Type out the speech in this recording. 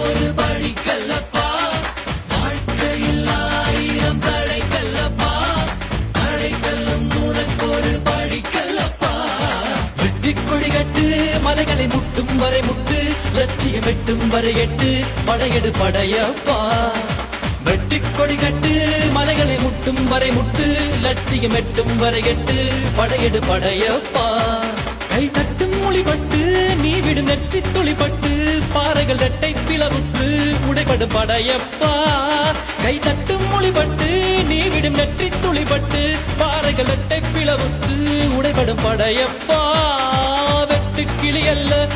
ஒரு பழி கல்லப்பா. வாழ்க்கையில் ஆயிரம் தடை கல்லப்பா. தடை கல்லும் உனக்கு ஒரு பழி கல்லப்பா. வெட்டி கொடிகட்டு மலைகளை முட்டும் வரை முட்டு லட்சியம் எட்டும் வரை எட்டு படையெடு படையப்பா. வெட்டி கொடிகட்டு மலைகளை முட்டும் வரை முட்டு லட்சியம் எட்டும் வரை எட்டு படையெடு படையப்பா. கை தட்டும் மொழிபட்டு நீ விடும் நெற்றி துளிப்பட்டு பாறைகள் ரெட்டை பிளவுற்று உடைபடு படையப்பா. கை தட்டும் மொழிபட்டு நீ விடும் நெற்றி துளிபட்டு பாறைகள் எட்டை பிளவுற்று உடைபடும் படையப்பா. வெட்டு கிளி அல்ல.